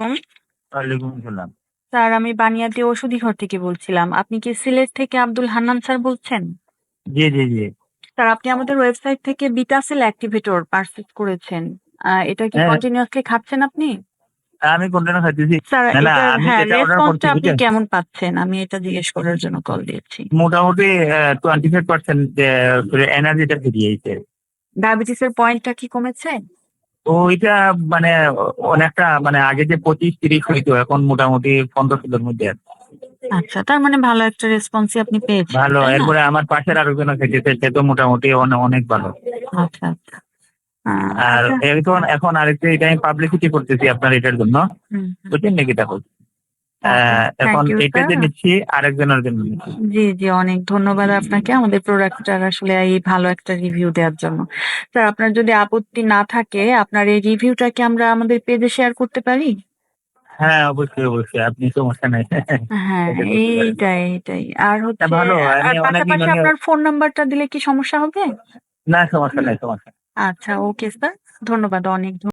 ওয়ালাইকুম আসসালাম। স্যার আমি বানিয়াদি ওষুধি ঘর থেকে বলছিলাম। আপনি কি সিলেট থেকে আব্দুল হান্নান স্যার বলছেন? জি, জি, জি। স্যার আপনি আমাদের ওয়েবসাইট থেকে বিটাসেল অ্যাক্টিভেটর পারচেজ করেছেন। আ এটা কি হ্যাঁ। কন্টিনিউয়াসলি খাচ্ছেন আপনি? আমি কন্টিনিউ খাইতেছি। স্যার না, না, এটার আমি হ্যাঁ, যেটা রেসপন্সটা করছি আপনি বুঝছেন? কেমন পাচ্ছেন? আমি এটা জিজ্ঞেস করার জন্য কল দিয়েছি। মোটামুটি আ 25% যে এনার্জিটা ফিরে আইছে। ডায়াবেটিসের পয়েন্টটা কি কমেছে? ওইটা মানে অনেকটা মানে আগে যে 25-30 হইতো এখন মোটামুটি পনেরো কিলোর মধ্যে আছে। আচ্ছা, তার মানে ভালো একটা রেসপন্সই আপনি পেয়েছেন, ভালো। এরপরে আমার পাশের আরেকজনও খাইতেছে সে তো মোটামুটি অনে অনেক ভালো। আচ্ছা, আচ্ছা। আর আচ্ছা এখন এখন আরেকটা এটা আমি পাবলিসিটি করতেছি আপনার এটার জন্য। বুঝছেন নাকি দেখো? আ ওকে, এখন এটা যে নিচ্ছি আরেকজনের জন্য জি, জি অনেক ধন্যবাদ আপনাকে আমাদের প্রোডাক্টটার আসলে এই ভালো একটা রিভিউ দেওয়ার জন্য। স্যার আপনার যদি আপত্তি না থাকে আপনার এই রিভিউটা কি আমরা আমাদের পেজে শেয়ার করতে পারি? হ্যাঁ, অবশ্যই, অবশ্যই। আপনি সমস্যা নাই। হ্যাঁ। এইটাই, এইটাই। আর হচ্ছে ভালো। পাশাপাশি মানে আপনার ফোন নাম্বারটা দিলে কি সমস্যা হবে? না সমস্যা নাই, সমস্যা আচ্ছা, ওকে স্যার। ধন্যবাদ অনেক ধন্য